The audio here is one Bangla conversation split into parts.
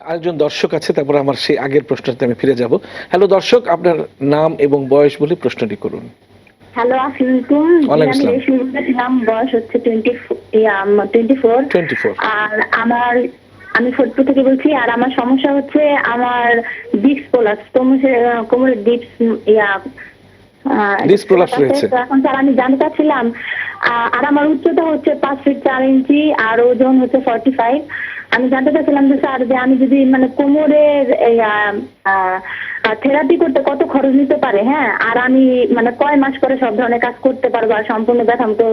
আরেকজন দর্শক আছে তারপর আমার সেই আগের প্রশ্নতে আমি ফিরে যাব হ্যালো দর্শক আপনার নাম এবং বয়স বলে প্রশ্নটি করুন হ্যালো আসসালাম। বয়স হচ্ছে টোয়েন্টি ফোর আর আমার আমি ফরিদপুর থেকে বলছি আর আমার সমস্যা হচ্ছে আমার ডিস্ক পোলাস কোমরের ডিস্ক ইয়া আছে। হয়েছে। তো এখন স্যার আমি জানতে চাচ্ছিলাম আর আমার উচ্চতা হচ্ছে পাঁচ ফিট চার ইঞ্চি আর ওজন হচ্ছে ফর্টি ফাইভ আমি জানতে চাচ্ছিলাম যে স্যার, যে আমি যদি মানে কোমরের থেরাপি করতে কত খরচ নিতে পারে? হ্যাঁ আর আমি মানে কয় মাস পরে সব ধরনের কাজ করতে পারব আর সম্পূর্ণ ব্যথা তো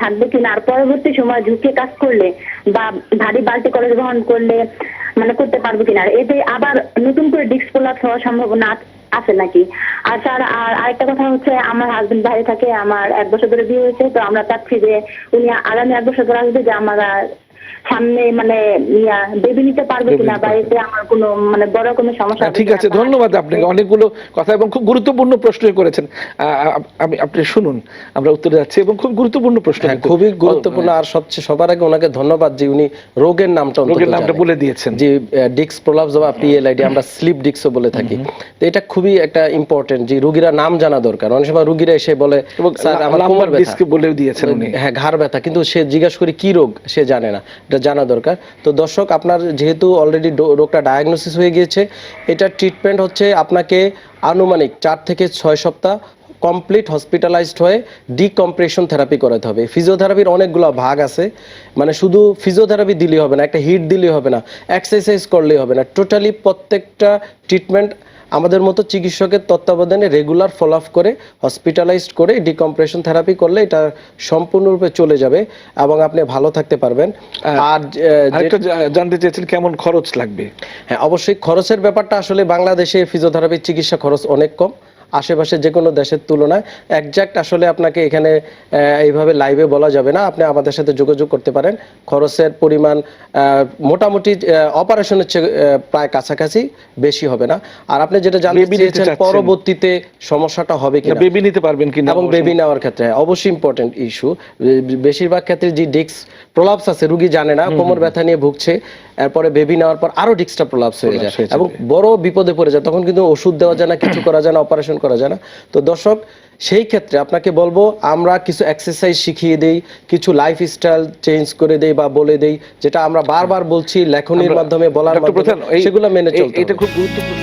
থাকবে কিনা? আর পরবর্তী সময় ঝুঁকে কাজ করলে বা ভারী বালতি করে গ্রহণ করলে মানে করতে পারব কিনা? আর এতে আবার নতুন করে ডিস্ক প্রলাপ হওয়ার সম্ভাবনা আছে নাকি? আর স্যার, আর আরেকটা কথা হচ্ছে, আমার হাজবেন্ড বাইরে থাকে, আমার এক বছর ধরে বিয়ে হয়েছে, তো আমরা চাচ্ছি যে উনি আগামী এক বছর ধরে আসবে, যে আমরা সামনে মানে বেবি নিতে পারবে কিনা নিতে বা এতে আমার কোনো মানে বড় কোনো সমস্যা হ্যাঁ, ঠিক আছে ধন্যবাদ আপনাকে। অনেকগুলো কথা এবং খুব গুরুত্বপূর্ণ প্রশ্নই করেছেন। আমি আপনি শুনুন আমরা উত্তরে যাচ্ছি এবং খুব গুরুত্বপূর্ণ প্রশ্ন হ্যাঁ খুবই গুরুত্বপূর্ণ আর সবচেয়ে সবার আগে ওনাকে ধন্যবাদ যে উনি রোগের নামটা রোগের নামটা বলে দিয়েছেন। যে ডিক্স প্রলাপস বা পিএলআইডি আমরা স্লিপ ডিক্সও বলে থাকি। তো এটা খুবই একটা ইম্পর্টেন্ট যে রোগীরা নাম জানা দরকার। অনেক সময় রোগীরা এসে বলে এবং স্যার আমার কোমর ব্যথা। বলেও দিয়েছেন উনি। হ্যাঁ ঘাড় ব্যথা। কিন্তু সে জিজ্ঞাসা করি কি রোগ? সে জানে না। এটা জানা দরকার। তো দর্শক, আপনার যেহেতু অলরেডি রোগটা ডায়াগনোসিস হয়ে গিয়েছে, এটা ট্রিটমেন্ট হচ্ছে আপনাকে আনুমানিক চার থেকে ছয় সপ্তাহ কমপ্লিট হসপিটালাইজড হয়ে ডিকম্প্রেশন থেরাপি করাতে হবে। ফিজিওথেরাপির অনেকগুলো ভাগ আছে। মানে শুধু ফিজিওথেরাপি দিলেই হবে না একটা হিট দিলেই হবে না এক্সারসাইজ করলেই হবে না। টোটালি প্রত্যেকটা ট্রিটমেন্ট আমাদের মতো চিকিৎসকের তত্ত্বাবধানে রেগুলার ফলো আপ করে হসপিটালাইজড করে ডিকম্প্রেশন থেরাপি করলে এটা সম্পূর্ণরূপে চলে যাবে এবং আপনি ভালো থাকতে পারবেন। আর আহ, যে- আরেকটা জা- জানতে চেয়েছেন কেমন খরচ লাগবে? হ্যাঁ অবশ্যই খরচের ব্যাপারটা আসলে বাংলাদেশে ফিজিওথেরাপির চিকিৎসা খরচ অনেক কম। আশেপাশে যে কোনো দেশের তুলনায় একজ্যাক্ট আসলে আপনাকে এখানে এইভাবে লাইভে বলা যাবে না। আপনি আমাদের সাথে যোগাযোগ করতে পারেন। খরচের পরিমাণ মোটামুটি অপারেশনের চেয়ে প্রায় কাছাকাছি বেশি হবে না। আর আপনি যেটা জানতে চেয়েছেন পরবর্তীতে সমস্যাটা হবে কিনা। বেবি নিতে পারবেন কিনা এবং বেবি নেওয়ার ক্ষেত্রে অবশ্যই ইম্পর্টেন্ট ইস্যু বেশিরভাগ ক্ষেত্রে যে ডিস্ক প্রলাপস আছে রুগী জানে না কোমর ব্যথা নিয়ে ভুগছে এরপরে বেবি নেওয়ার পর আরও ডিস্কটা প্রলাপস হয়ে যায়। এবং বড় বিপদে পড়ে যায় তখন কিন্তু ওষুধ দেওয়া যায় না কিছু করা যায় না অপারেশন করা যায় না। তো দর্শক সেই ক্ষেত্রে আপনাকে বলব আমরা কিছু এক্সারসাইজ শিখিয়ে দেই কিছু লাইফ স্টাইল চেঞ্জ করে দেই বা বলে দেই যেটা আমরা বারবার বলছি লেখনির মাধ্যমে বলার মাধ্যমে সেগুলো মেনে চলতে এটা খুব গুরুত্বপূর্ণ।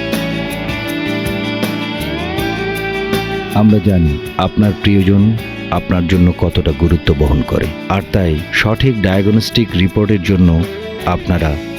আমরা জানি আপনার প্রিয়জন আপনার জন্য কতটা গুরুত্ব বহন করে আর তাই সঠিক ডায়াগনস্টিক রিপোর্টের জন্য আপনারা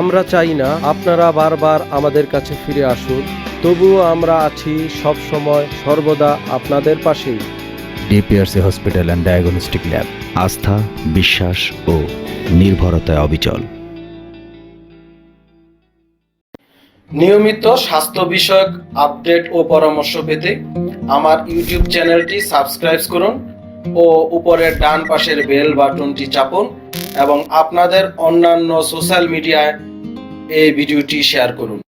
আমরা চাই না আপনারা বারবার আমাদের কাছে ফিরে আসুন তবুও আমরা আছি সব সময় সর্বদা আপনাদের পাশেই। DPRC hospital and diagnostic lab আস্থা বিশ্বাস ও নির্ভরতায় অবিচল। নিয়মিত স্বাস্থ্য বিষয়ক আপডেট ও পরামর্শ পেতে আমার ইউটিউব চ্যানেলটি সাবস্ক্রাইব করুন ও উপরের ডান পাশের বেল বাটনটি চাপুন। এবং আপনাদের অন্যান্য সোশ্যাল মিডিয়ায় এই ভিডিওটি শেয়ার করুন।